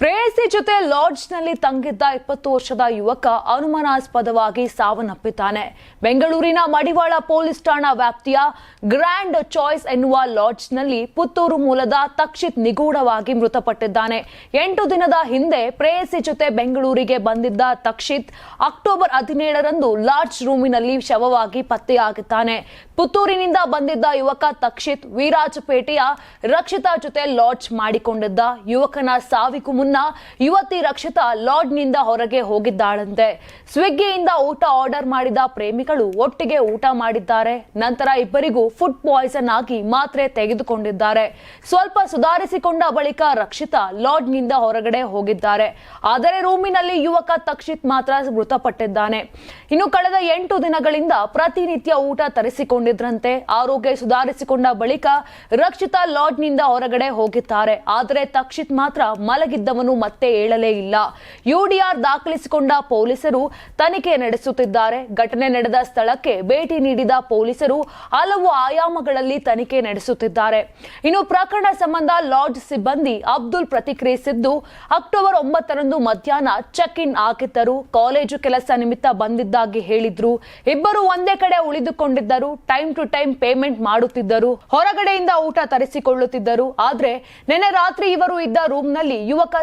ಪ್ರೇಯಸಿ ಜೊತೆ ಲಾಡ್ಜ್ನಲ್ಲಿ ತಂಗಿದ್ದ ಇಪ್ಪತ್ತು ವರ್ಷದ ಯುವಕ ಅನುಮಾನಾಸ್ಪದವಾಗಿ ಸಾವನ್ನಪ್ಪಿದ್ದಾನೆ. ಬೆಂಗಳೂರಿನ ಮಡಿವಾಳ ಪೊಲೀಸ್ ಠಾಣಾ ವ್ಯಾಪ್ತಿಯ ಗ್ರ್ಯಾಂಡ್ ಚಾಯ್ಸ್ ಎನ್ನುವ ಲಾಡ್ಜ್ನಲ್ಲಿ ಪುತ್ತೂರು ಮೂಲದ ತಕ್ಷಿತ್ ನಿಗೂಢವಾಗಿ ಮೃತಪಟ್ಟಿದ್ದಾನೆ. ಎಂಟು ದಿನದ ಹಿಂದೆ ಪ್ರೇಯಸಿ ಜೊತೆ ಬೆಂಗಳೂರಿಗೆ ಬಂದಿದ್ದ ತಕ್ಷಿತ್ ಅಕ್ಟೋಬರ್ ಹದಿನೇಳರಂದು ಲಾಡ್ಜ್ ರೂಮಿನಲ್ಲಿ ಶವವಾಗಿ ಪತ್ತೆಯಾಗಿದ್ದಾನೆ. ಪುತ್ತೂರಿನಿಂದ ಬಂದಿದ್ದ ಯುವಕ ತಕ್ಷಿತ್ ವೀರಾಜಪೇಟೆಯ ರಕ್ಷಿತಾ ಜೊತೆ ಲಾಡ್ಜ್ ಮಾಡಿಕೊಂಡಿದ್ದ ಯುವಕನ ಸಾವಿಗೂ ಮುನ್ನ ಯುವತಿ ರಕ್ಷಿತಾ ಲಾಡ್ಜ್ನಿಂದ ಹೊರಗೆ ಹೋಗಿದ್ದಾಳಂತೆ. ಸ್ವಿಗ್ಗಿಯಿಂದ ಊಟ ಆರ್ಡರ್ ಮಾಡಿದ ಪ್ರೇಮಿಗಳು ಒಟ್ಟಿಗೆ ಊಟ ಮಾಡಿದ್ದಾರೆ. ನಂತರ ಇಬ್ಬರಿಗೂ ಫುಡ್ ಪಾಯ್ಸನ್ ಆಗಿ ಮಾತ್ರೆ ತೆಗೆದುಕೊಂಡಿದ್ದಾರೆ. ಸ್ವಲ್ಪ ಸುಧಾರಿಸಿಕೊಂಡ ಬಳಿಕ ರಕ್ಷಿತಾ ಲಾಡ್ಜ್ನಿಂದ ಹೊರಗಡೆ ಹೋಗಿದ್ದಾರೆ. ಆದರೆ ರೂಮಿನಲ್ಲಿ ಯುವಕ ತಕ್ಷಿತ್ ಮಾತ್ರ ಮೃತಪಟ್ಟಿದ್ದಾನೆ. ಇನ್ನು ಕಳೆದ ಎಂಟು ದಿನಗಳಿಂದ ಪ್ರತಿನಿತ್ಯ ಊಟ ತರಿಸಿಕೊಂಡಿದ್ರಂತೆ. ಆರೋಗ್ಯ ಸುಧಾರಿಸಿಕೊಂಡ ಬಳಿಕ ರಕ್ಷಿತಾ ಲಾಡ್ಜ್ನಿಂದ ಹೊರಗಡೆ ಹೋಗಿದ್ದಾರೆ. ಆದರೆ ತಕ್ಷಿತ್ ಮಾತ್ರ ಮಲಗಿದ್ದವನು ಮತ್ತೆ ಏಳಲೇ ಇಲ್ಲ. ಯುಡಿಆರ್ ದಾಖಲಿಸಿಕೊಂಡ ಪೊಲೀಸರು ತನಿಖೆ ನಡೆಸುತ್ತಿದ್ದಾರೆ. ಘಟನೆ ನಡೆದ ಸ್ಥಳಕ್ಕೆ ಭೇಟಿ ನೀಡಿದ ಪೊಲೀಸರು ಹಲವು ಆಯಾಮಗಳಲ್ಲಿ ತನಿಖೆ ನಡೆಸುತ್ತಿದ್ದಾರೆ. ಇನ್ನು ಪ್ರಕರಣ ಸಂಬಂಧ ಲಾಡ್ಜ್ ಸಿಬ್ಬಂದಿ ಅಬ್ದುಲ್ ಪ್ರತಿಕ್ರಿಯಿಸಿದ್ದು, ಅಕ್ಟೋಬರ್ ಒಂಬತ್ತರಂದು ಮಧ್ಯಾಹ್ನ ಚೆಕ್ ಇನ್ ಆಗಿದ್ದರು ಕಾಲೇಜು ಕೆಲಸ ನಿಮಿತ್ತ ಬಂದಿದ್ದಾಗಿ ಹೇಳಿದ್ರು. ಇಬ್ಬರು ಒಂದೇ ಕಡೆ ಉಳಿದುಕೊಂಡಿದ್ದರು. ಟೈಮ್ ಟು ಟೈಮ್ ಪೇಮೆಂಟ್ ಮಾಡುತ್ತಿದ್ದರು. ಹೊರಗಡೆಯಿಂದ ಊಟ ತರಿಸಿಕೊಳ್ಳುತ್ತಿದ್ದರು. ಆದ್ರೆ, ನಿನ್ನೆ ರಾತ್ರಿ ಇವರು ಇದ್ದ ರೂಮ್ನಲ್ಲಿ ಯುವಕ